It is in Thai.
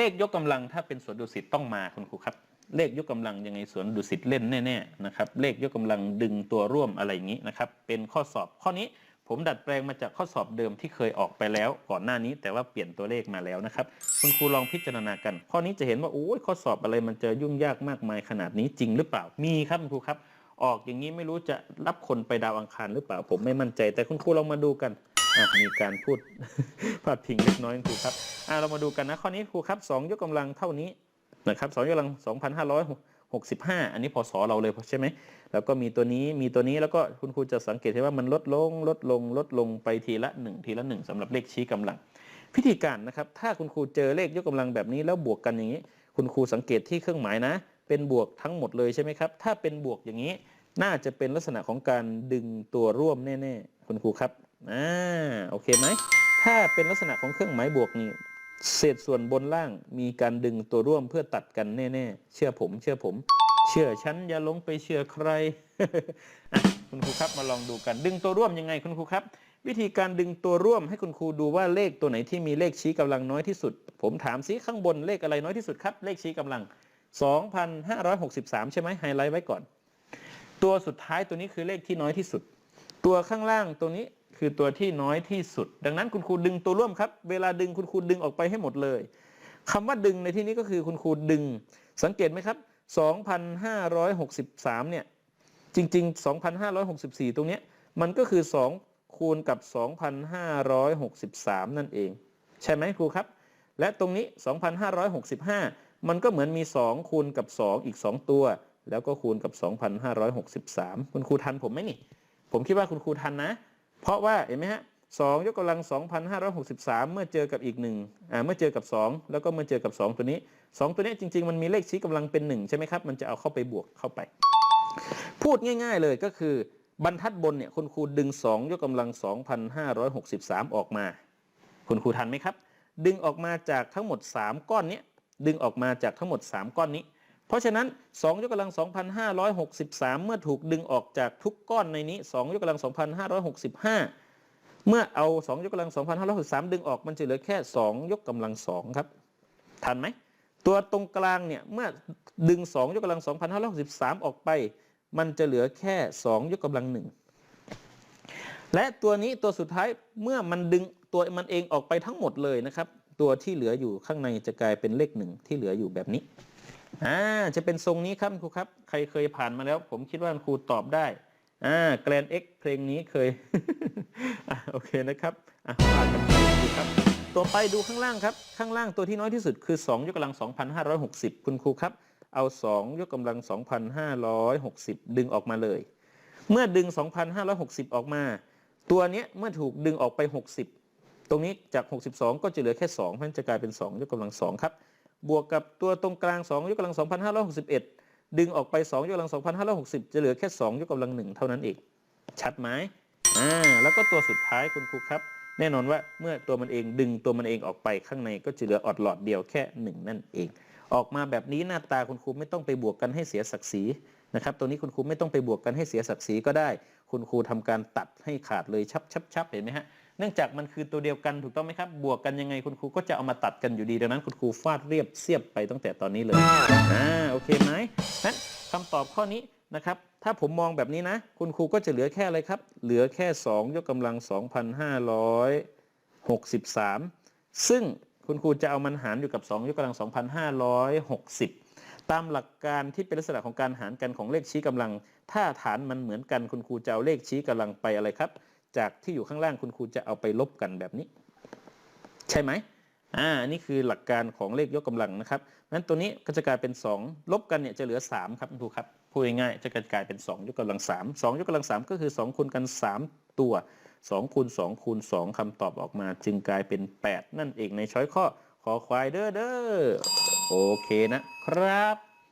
เลขยกกำลังถ้าเป็นสวนดุสิตต้องมาคุณครูครับ เลขยกกำลังยังไงสวนดุสิตเล่นแน่ๆนะครับเลขยกกำลังดึงตัวร่วมอะไรอย่างนี้นะครับเป็นข้อสอบข้อนี้ผมดัดแปลงมาจากข้อสอบเดิมที่เคยออกไปแล้วก่อนหน้านี้ แต่ว่าเปลี่ยนตัวเลขมาแล้วนะครับ คุณครูลองพิจารณากัน ข้อนี้จะเห็นว่าโอ้ยข้อสอบอะไรมันจะยุ่งยากมากมายขนาดนี้จริงหรือเปล่ามีครับคุณครูครับ ออกอย่างนี้ไม่รู้จะรับคนไปดาวอังคารหรือเปล่า ผมไม่มั่นใจ แต่คุณครูลองมาดูกัน มีการพูดพาดพิงเล็กน้อยครูครับเรามาดูกันนะข้อนี้ครูครับสองยกกำลังเท่านี้นะครับสองยกกำลัง 2,565 อันนี้พศเราเลยใช่ไหมแล้วก็มีตัวนี้มีตัวนี้แล้วก็คุณครูจะสังเกตเห็นว่ามันลดลงลดลงลดลงไปทีละ 1 ทีละ 1สำหรับเลขชี้กำลัง พิธีการนะครับ ถ้าคุณครูเจอเลขยกกำลังแบบนี้แล้วบวกกันอย่างนี้ คุณครูสังเกตที่เครื่องหมายนะ เป็นบวกทั้งหมดเลยใช่ไหมครับ ถ้าเป็นบวกอย่างนี้ น่าจะเป็นลักษณะของการดึงตัวร่วมแน่ๆคุณครูครับ อ่าโอเคไหม ถ้าเป็นลักษณะของเครื่องหมายบวกนี่เศษส่วนบนล่างมีการดึงตัวร่วมเพื่อตัดกันแน่ๆ เชื่อผม เชื่อผม เชื่อฉันอย่าลงไปเชื่อใคร คุณครูครับมาลองดูกัน ดึงตัวร่วมยังไงคุณครูครับ วิธีการดึงตัวร่วมให้คุณครูดูว่าเลขตัวไหนที่มีเลขชี้กำลังน้อยที่สุด ผมถามซิข้างบนเลขอะไรน้อยที่สุดครับ เลขชี้กำลัง 2,563 ใช่ไหมไฮไลท์ไว้ก่อน ตัวสุดท้ายตัวนี้คือเลขที่น้อยที่สุด ตัวข้างล่างตัวนี้ คือตัวที่น้อยที่สุด ดังนั้นคุณครูดึงตัวร่วมครับ เวลาดึงคุณครูดึงออกไปให้หมดเลยคำว่าดึงในที่นี้ก็คือคุณครูดึง สังเกตไหมครับ 2,563 เนี่ย จริง ๆ 2,564 ตรงนี้มันก็คือ 2 คูณกับ 2,563 นั่นเอง ใช่ไหมครูครับ และตรงนี้ 2,565 มันก็เหมือนมี 2 คูณกับ 2 อีก 2 ตัว แล้วก็คูณกับ 2,563 คุณครูทันผมไหมนี่ ผมคิดว่าคุณครูทันนะ เพราะว่าเห็นไหมฮะ2ยกกำลัง 2,563 เมื่อเจอกับอีกหนึ่งอ่าเมื่อเจอกับ 2 แล้วก็เมื่อเจอกับ 2 ตัวนี้ 2 ตัวนี้จริง ๆ มันมีเลขชี้กำลังเป็น 1 ใช่ไหมครับ มันจะเอาเข้าไปบวกเข้าไป พูดง่าย ๆเลยก็คือบรรทัดบนเนี่ยคุณครูดึง 2 ยกกำลัง 2,563 ออกมา คุณครูทันไหมครับ ดึงออกมาจากทั้งหมด 3 ก้อนเนี้ยดึงออกมาจากทั้งหมด 3 ก้อนนี้ เพราะฉะนั้น 2 ยกกำลัง 2,563 เมื่อถูกดึงออกจากทุกก้อนในนี้ 2 ยกกำลัง 2,565 เมื่อเอา 2 ยกกำลัง 2,563 ดึงออกมันจะเหลือแค่ 2 ยกกำลัง 2 ครับ ทันไหม ตัวตรงกลางเนี่ยเมื่อดึง 2 ยกกำลัง 2,563 ออกไป มันจะเหลือแค่ 2 ยกกำลัง 1 และตัวนี้ตัวสุดท้ายเมื่อมันดึงตัวมันเองออกไปทั้งหมดเลยนะครับ ตัวที่เหลืออยู่ข้างในจะกลายเป็นเลขหนึ่งที่เหลืออยู่แบบนี้ อ่าจะเป็นทรงนี้ครับครูครับ ใครเคยผ่านมาแล้ว ผมคิดว่าครูตอบได้อ่าแกรนเอ็กเพลงนี้เคยอะโอเคนะครับอะผ่านกันไปดูครับ ตัวไปดูข้างล่างครับ ข้างล่างตัวที่น้อยที่สุดคือ 2 ยกกำลัง 2,560 คุณครูครับ เอา 2 ยกกำลัง 2,560 ดึงออกมาเลย เมื่อดึง 2,560 ออกมา ตัวเนี้ยเมื่อถูกดึงออกไป 60 ตรงนี้จาก 62 ก็จะเหลือแค่2เพราะฉะนั้นจะกลายเป็น 2 ยกกำลัง2ครับ บวกกับตัวตรงกลาง 2 ยกกำลัง 2,561 ดึงออกไป 2 ยกกำลัง 2,560 จะเหลือแค่ 2 ยกกำลัง 1 เท่านั้นเองชัดไหมอ่าแล้วก็ตัวสุดท้ายคุณครูครับ แน่นอนว่าเมื่อตัวมันเองดึงตัวมันเองออกไปข้างในก็จะเหลือออดหลอดเดียวแค่ 1 นั่นเอง ออกมาแบบนี้หน้าตาคุณครูไม่ต้องไปบวกกันให้เสียศักดิ์ศรี นะครับตัวนี้คุณครูไม่ต้องไปบวกกันให้เสียศักดิ์ศรีก็ได้ คุณครูทำการตัดให้ขาดเลยชับชับชับเห็นไหมฮะเนื่องจากมันคือตัวเดียวกันถูกต้องไหมครับ บวกกันยังไงคุณครูก็จะเอามาตัดกันอยู่ดีดังนั้น คุณครูฟาดเรียบเสียบไปตั้งแต่ตอนนี้เลยอ่าโอเคไหมนั้นคำตอบข้อนี้นะครับถ้าผมมองแบบนี้นะ คุณครูก็จะเหลือแค่อะไรครับ เหลือแค่ 2 ยกกำลัง 2,563 ซึ่งคุณครูจะเอามันหารอยู่กับ 2 ยกกำลัง 2,560 ตามหลักการที่เป็นลักษณะของการหารกันของเลขชี้กำลัง ถ้าฐานมันเหมือนกันคุณครูจะเอาเลขชี้กำลังไปอะไรครับ จากที่อยู่ข้างล่างคุณครูจะเอาไปลบกันแบบนี้ ใช่ไหมอ่านี่คือหลักการของเลขยกกำลังนะครับนั้นตัวนี้ก็จะกลายเป็น 2 ลบกันเนี่ยจะเหลือ 3 ครับคุณครูครับพูดง่ายๆจะกลายเป็น 2 ยกกำลัง 3 2 ยกกำลัง 3 ก็คือ 2คูณกัน 3 ตัว2คูณ2คูณ2คำตอบออกมา จึงกลายเป็น 8 นั่นเองในช้อยข้อขอควายเด้อเด้อ โอเคนะครับ